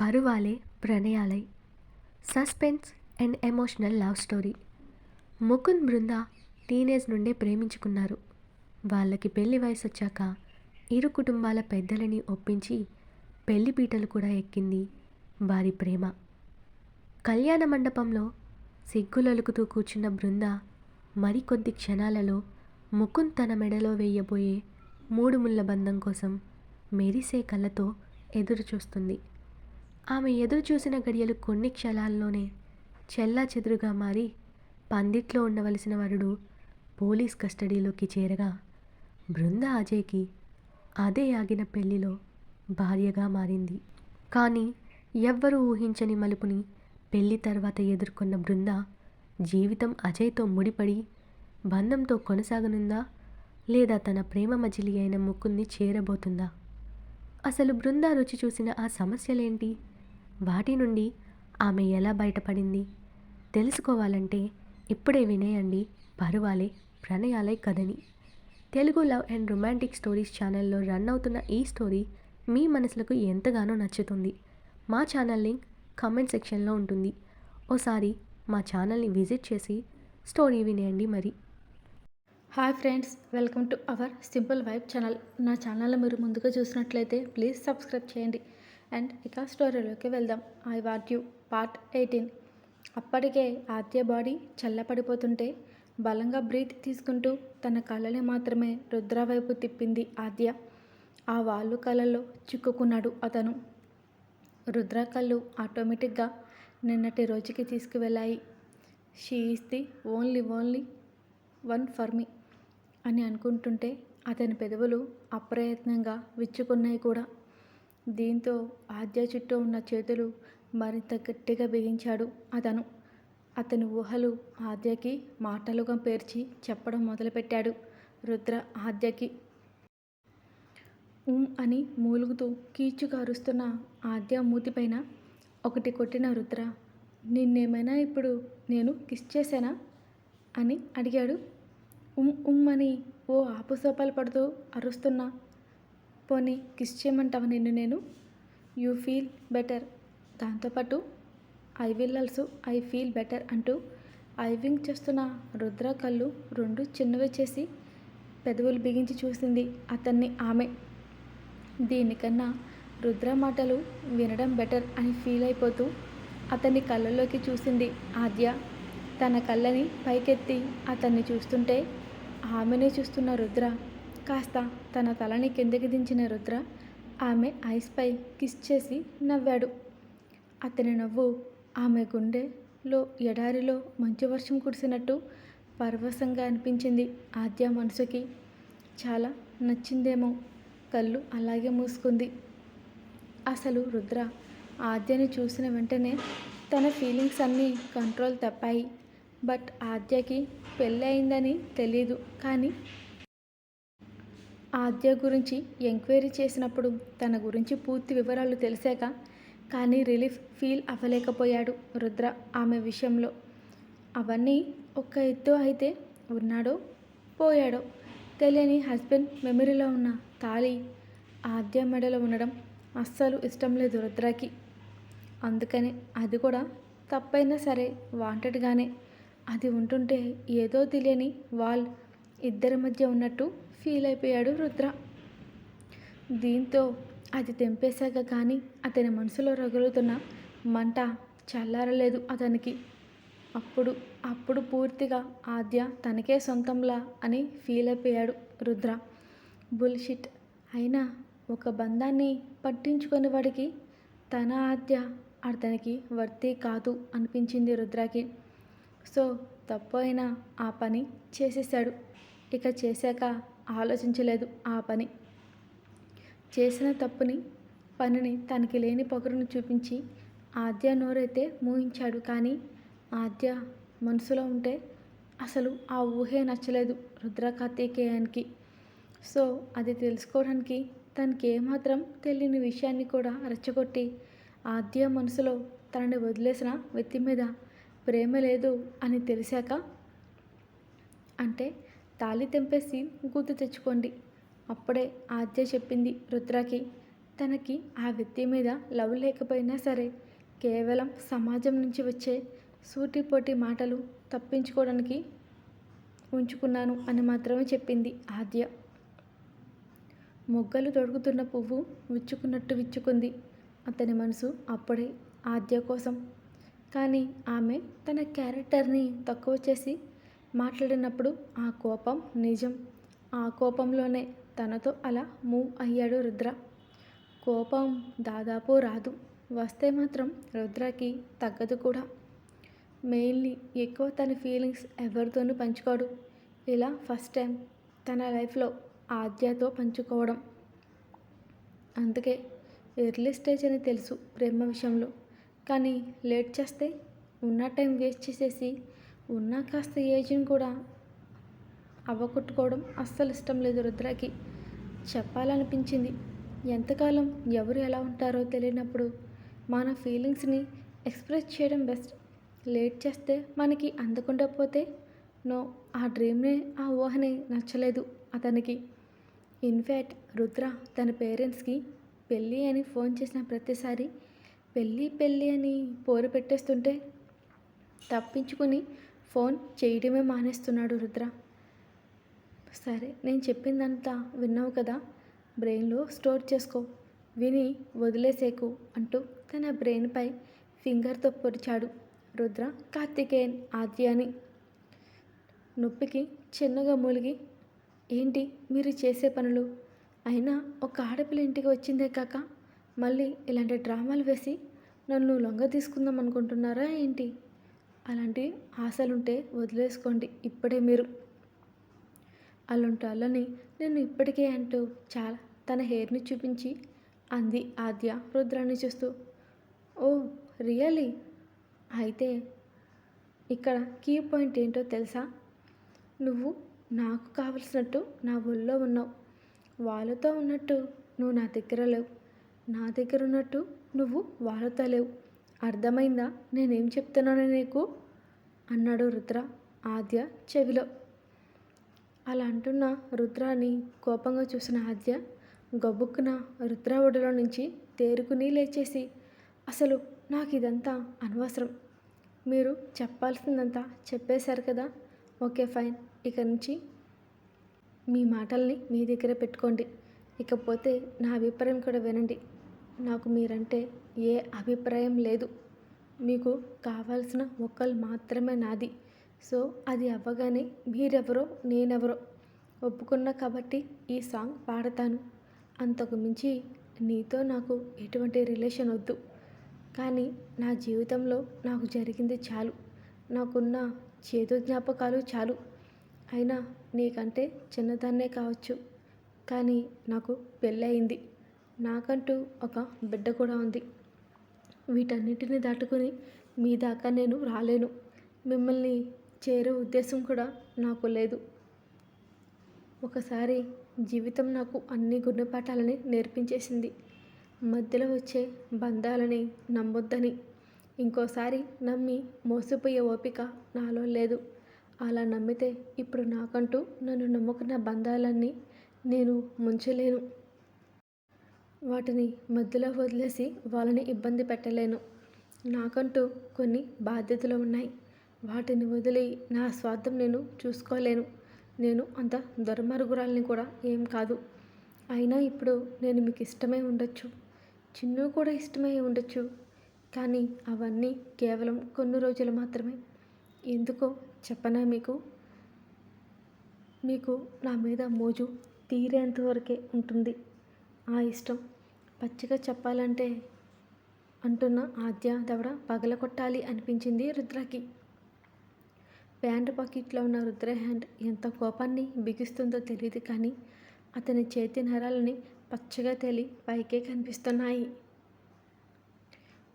పరువాలే ప్రణయాలై. Suspense and emotional love story. Mukund Brinda teenage నుండే ప్రేమించుకున్నారు. వాళ్ళకి పెళ్ళి వయసు వచ్చాక ఇరు కుటుంబాల పెద్దలని ఒప్పించి పెళ్ళి పీటలు కూడా ఎక్కింది వారి ప్రేమ. కళ్యాణ మండపంలో సిగ్గులొలుకుతూ కూర్చున్న బృంద మరికొద్ది క్షణాలలో ముకుంద్ తన మెడలో వేయబోయే మూడు ముళ్ళ బంధం కోసం మెరిసే కళ్ళతో ఎదురు చూస్తుంది ఆమె ఎదురు చూసిన గడియలు కొన్ని క్షణాల్లోనే చెల్లా చెదురుగా మారి పందిట్లో ఉండవలసిన వరుడు పోలీస్ కస్టడీలోకి చేరగా బృంద అజయ్కి అదే ఆగిన పెళ్ళిలో భార్యగా మారింది. కానీ ఎవ్వరూ ఊహించని మలుపుని పెళ్ళి తర్వాత ఎదుర్కొన్న బృంద జీవితం అజయ్తో ముడిపడి బంధంతో కొనసాగనుందా లేదా తన ప్రేమ మజిలి అయిన ముక్కుని చేరబోతుందా? అసలు బృంద రుచి చూసిన ఆ సమస్యలేంటి? వాటి నుండి ఆమె ఎలా బయటపడింది? తెలుసుకోవాలంటే ఇప్పుడే వినేయండి పరువాలే ప్రణయాలే కథని. Telugu love and romantic stories ఛానల్లో రన్ అవుతున్న ఈ స్టోరీ మీ మనసులకు ఎంతగానో నచ్చుతుంది. మా ఛానల్ లింక్ కామెంట్ సెక్షన్లో ఉంటుంది. ఓసారి మా ఛానల్ని విజిట్ చేసి స్టోరీ వినేయండి మరి. Hi friends welcome to our simple vibe channel. నా ఛానల్ మీరు ముందుగా చూసినట్లయితే ప్లీజ్ సబ్స్క్రైబ్ చేయండి. అండ్ ఇక స్టోరీలోకి వెళ్దాం. I what you part eighteen. అప్పటికే ఆద్య బాడీ చల్లపడిపోతుంటే బలంగా బ్రీత్ తీసుకుంటూ తన కళ్ళని మాత్రమే రుద్ర వైపు తిప్పింది ఆద్య. ఆ వాళ్ళు కళ్ళల్లో చిక్కుకున్నాడు అతను. రుద్ర కళ్ళు ఆటోమేటిక్గా నిన్నటి రోజుకి తీసుకువెళ్ళాయి. She is the only only one for me అని అనుకుంటుంటే అతని పెదవులు అప్రయత్నంగా విచ్చుకున్నాయి కూడా. దీంతో ఆద్య చుట్టూ ఉన్న చేతులు మరింత గట్టిగా బిగించాడు అతను. అతని ఊహలు ఆద్యకి మాటలుగా పేర్చి చెప్పడం మొదలుపెట్టాడు రుద్ర ఆద్యకి. ఉమ్ అని మూలుగుతూ కీచుగా అరుస్తున్న ఆద్య మూతిపైన ఒకటి కొట్టిన రుద్ర నిన్నేమైనా ఇప్పుడు నేను కిస్ చేశానా? అని అడిగాడు. ఉమ్ ఉమ్ అని ఓ ఆపు సోపాలు పడుతూ అరుస్తున్న పోనీ కిస్ చేయమంటావా నిన్ను నేను? You feel better. దాంతోపాటు I will also I feel better అంటూ ఐవింగ్ చేస్తున్న రుద్ర కళ్ళు రెండు చిన్నవి చేసి పెదవులు బిగించి చూసింది అతన్ని ఆమె. దీనికన్నా రుద్ర మాటలు వినడం బెటర్ అని ఫీల్ అయిపోతూ అతన్ని కళ్ళలోకి చూసింది ఆద్య. తన కళ్ళని పైకెత్తి అతన్ని చూస్తుంటే ఆమెనే చూస్తున్న రుద్ర కాస్త తన తలని కిందకి దించిన రుద్ర ఆమె ఐస్పై కిస్ చేసి నవ్వాడు. అతని నవ్వు ఆమె గుండెలో ఎడారిలో మంచు వర్షం కురిసినట్టు పరవశంగా అనిపించింది ఆద్య మనసుకి. చాలా నచ్చిందేమో కళ్ళు అలాగే మూసుకుంది. అసలు రుద్ర ఆద్యని చూసిన వెంటనే తన ఫీలింగ్స్ అన్నీ కంట్రోల్ తప్పాయి. బట్ ఆద్యకి పెళ్ళి అయిందని తెలియదు కానీ ఆద్య గురించి ఎంక్వైరీ చేసినప్పుడు తన గురించి పూర్తి వివరాలు తెలిసాక కానీ రిలీఫ్ ఫీల్ అవ్వలేకపోయాడు రుద్ర ఆమె విషయంలో. అవన్నీ ఒక్క ఎత్తు అయితే ఉన్నాడో పోయాడో తెలియని హస్బెండ్ మెమరీలో ఉన్న తాళి ఆద్య మెడలో ఉండడం అస్సలు ఇష్టం లేదు రుద్రకి. అందుకనే అది కూడా తప్పైనా సరే వాంటెడ్గానే అది ఉంటుంటే ఏదో తెలియని వాల్ ఇద్దరి మధ్య ఉన్నట్టు ఫీల్ అయిపోయాడు రుద్ర. దీంతో అది తెంపేశాక కానీ అతని మనసులో రగులుతున్న మంట చల్లారలేదు అతనికి. అప్పుడు అప్పుడు పూర్తిగా ఆద్య తనకే సొంతంలా అని ఫీల్ అయిపోయాడు రుద్ర. బుల్షిట్. అయినా ఒక బంధాన్ని పట్టించుకొని వాడికి తన ఆద్య అతనికి వర్తి కాదు అనిపించింది రుద్రకి. సో తప్పు అయినా ఆ పని చేసేసాడు ఇక చేశాక ఆలోచించలేదు ఆ పని. చేసిన తప్పుని పనిని తనకి లేని పొగరును చూపించి ఆద్య నోరైతే మూయించాడు. కానీ ఆద్య మనసులో ఉంటే అసలు ఆ ఊహే నచ్చలేదు రుద్ర కార్తికేయానికి సో అది తెలుసుకోవడానికి తనకి ఏమాత్రం తెలియని విషయాన్ని కూడా రెచ్చగొట్టి ఆద్య మనసులో తనని వదిలేసిన వ్యక్తి మీద ప్రేమ లేదు అని తెలిసాక అంటే తాళి తెంపేసి గుర్తు తెచ్చుకోండి. అప్పుడే ఆద్య చెప్పింది రుద్రకి తనకి ఆ వ్యక్తి మీద లవ్ లేకపోయినా సరే కేవలం సమాజం నుంచి వచ్చే సూటిపోటి మాటలు తప్పించుకోవడానికి ఉంచుకున్నాను అని మాత్రమే చెప్పింది ఆద్య. మొగ్గలు తొడుగుతున్న పువ్వు విచ్చుకున్నట్టు విచ్చుకుంది అతని మనసు అప్పుడే ఆద్య కోసం. కానీ ఆమె తన క్యారెక్టర్ని తక్కువ చేసి మాట్లాడినప్పుడు ఆ కోపం నిజం. ఆ కోపంలోనే తనతో అలా మూవ్ అయ్యాడు రుద్ర. కోపం దాదాపు రాదు. వస్తే మాత్రం రుద్రకి తగ్గదు కూడా. మెయిన్లీ ఎక్కువ తన ఫీలింగ్స్ ఎవరితోనూ పంచుకోడు. ఇలా ఫస్ట్ టైం తన లైఫ్లో ఆద్యతో పంచుకోవడం. అందుకే ఎర్లీ స్టేజ్ అని తెలుసు ప్రేమ విషయంలో. కానీ లేట్ చేస్తే ఉన్న టైం వేస్ట్ చేసేసి ఉన్న కాస్త ఏజ్ని కూడా అవ్వకొట్టుకోవడం అస్సలు ఇష్టం లేదు రుద్రకి. చెప్పాలనిపించింది. ఎంతకాలం ఎవరు ఎలా ఉంటారో తెలియనప్పుడు మన ఫీలింగ్స్ని ఎక్స్ప్రెస్ చేయడం బెస్ట్. లేట్ చేస్తే మనకి అందకుండా పోతే? నో ఆ డ్రీమ్ని ఆ ఊహని నచ్చలేదు అతనికి. ఇన్ఫ్యాక్ట్ రుద్ర తన పేరెంట్స్కి పెళ్ళి అని ఫోన్ చేసిన ప్రతిసారి పెళ్ళి పెళ్ళి అని పోరు పెట్టేస్తుంటే తప్పించుకుని ఫోన్ చేయడమే మానేస్తున్నాడు రుద్ర. సరే నేను చెప్పిందంతా విన్నావు కదా? బ్రెయిన్లో స్టోర్ చేసుకో. విని వదిలేసేకు అంటూ తన బ్రెయిన్పై ఫింగర్తో పొడిచాడు రుద్ర. కార్తికేయన్ ఆద్యాని నొప్పికి చిన్నగా మూలిగి ఏంటి మీరు చేసే పనులు? అయినా ఒక ఆడపిల్ల ఇంటికి వచ్చిందే కాక? మళ్ళీ ఇలాంటి డ్రామాలు వేసి నన్ను లొంగ తీసుకుందాం అనుకుంటున్నారా ఏంటి? అలాంటి ఆశలుంటే వదిలేసుకోండి. ఇప్పుడే మీరు. అలాంటి వాళ్ళని నేను ఇప్పటికే అంటూ చాలా తన హెయిర్ని చూపించి అంది ఆద్య రుద్రాన్ని చూస్తూ. Oh really? అయితే ఇక్కడ కీ పాయింట్ ఏంటో తెలుసా? నువ్వు నాకు కావలసినట్టు నా ఒళ్ళో ఉన్నావు. వాళ్ళతో ఉన్నట్టు నువ్వు నా దగ్గర లేవు. నా దగ్గర ఉన్నట్టు నువ్వు వాళ్ళతో లేవు. అర్థమైందా? నేనేం చెప్తున్నానో నీకు? అన్నాడు రుద్ర ఆద్య చెవిలో. అలా అంటున్న రుద్రాని కోపంగా చూసిన ఆద్య గబుక్కున రుద్ర ఒడిలో నుంచి తేరుకుని లేచేసి అసలు నాకు ఇదంతా అనవసరం. మీరు చెప్పాల్సిందంతా చెప్పేశారు కదా? Okay fine. ఇక నుంచి మీ మాటల్ని మీ దగ్గర పెట్టుకోండి. ఇకపోతే నా అభిప్రాయం కూడా వినండి. నాకు మీరంటే ఏ అభిప్రాయం లేదు. మీకు కావాల్సిన ఒక్కళ్ళు మాత్రమే నాది. సో అది అవ్వగానే మీరెవరో నేనెవరో ఒప్పుకున్నా కాబట్టి ఈ సాంగ్ పాడతాను. అంతకు మించి నీతో నాకు ఎటువంటి రిలేషన్ వద్దు. కానీ నా జీవితంలో నాకు జరిగింది చాలు. నాకున్న చేదు జ్ఞాపకాలు చాలు. అయినా నీకంటే చిన్నదాన్నే కావచ్చు. కానీ నాకు పెళ్ళయింది. నాకంటూ ఒక బిడ్డ కూడా ఉంది. వీటన్నిటిని దాటుకుని మీ దాకా నేను రాలేను. మిమ్మల్ని చేరే ఉద్దేశం కూడా నాకు లేదు. ఒకసారి జీవితం నాకు అన్ని గుణపాఠాలని నేర్పించేసింది. మధ్యలో వచ్చే బంధాలని నమ్మొద్దని ఇంకోసారి నమ్మి మోసపోయే ఓపిక నాలో లేదు. అలా నమ్మితే ఇప్పుడు నాకంటూ నన్ను నమ్ముకున్న బంధాలన్నీ నేను ముంచలేను. వాటిని మధ్యలో వదిలేసి వాళ్ళని ఇబ్బంది పెట్టలేను. నాకంటూ కొన్ని బాధ్యతలు ఉన్నాయి. వాటిని వదిలి నా స్వార్థం నేను చూసుకోలేను. నేను అంత దుర్మార్గురాల్ని కూడా ఏం కాదు. అయినా ఇప్పుడు నేను మీకు ఇష్టమై ఉండొచ్చు. చిన్ను కూడా ఇష్టమై ఉండొచ్చు. కానీ అవన్నీ కేవలం కొన్ని రోజులు మాత్రమే. ఎందుకో చెప్పనా మీకు? మీకు నా మీద మోజు తీరేంత వరకే ఉంటుంది. ఆ ఇష్టం. పచ్చిగా చెప్పాలంటే అంటున్న ఆద్య దవడ పగలగొట్టాలి అనిపించింది రుద్రకి. ప్యాంట్ పాకెట్లో ఉన్న రుద్ర హ్యాండ్ ఎంత కోపాన్ని బిగిస్తుందో తెలియదు కానీ అతని చేతి నరాలని పచ్చగా తేలి పైకే కనిపిస్తున్నాయి.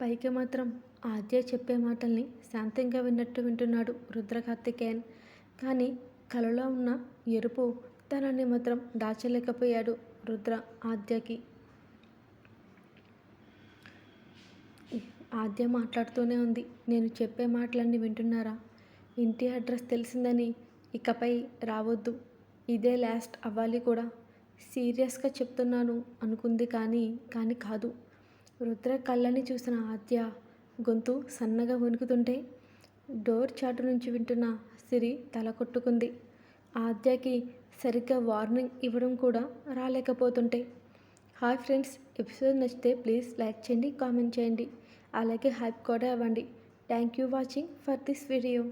పైకి మాత్రం ఆద్య చెప్పే మాటల్ని శాంతంగా విన్నట్టు వింటున్నాడు రుద్ర కార్తికేయన్. కానీ కలలో ఉన్న ఎరుపు తనని మాత్రం దాచలేకపోయాడు. రుద్ర ఆద్యకి. ఆద్య మాట్లాడుతూనే ఉంది. నేను చెప్పే మాటలన్నీ వింటున్నారా? ఇంటి అడ్రస్ తెలిసిందని ఇకపై రావద్దు. ఇదే లాస్ట్ అవ్వాలి కూడా. సీరియస్గా చెప్తున్నాను అనుకుంది కానీ కానీ కాదు. రుద్ర కళ్ళని చూసిన ఆద్య గొంతు సన్నగా వణుకుతుంటే డోర్ చాటు నుంచి వింటున్న సిరి తల కొట్టుకుంది. ఆద్యకి సరిగ్గా వార్నింగ్ ఇవ్వడం కూడా రాలేకపోతుంటే. హాయ్ ఫ్రెండ్స్ ఎపిసోడ్ నచ్చితే ప్లీజ్ లైక్ చేయండి కామెంట్ చేయండి. అలాగే హైప్ కూడా ఇవ్వండి thank you watching for this video.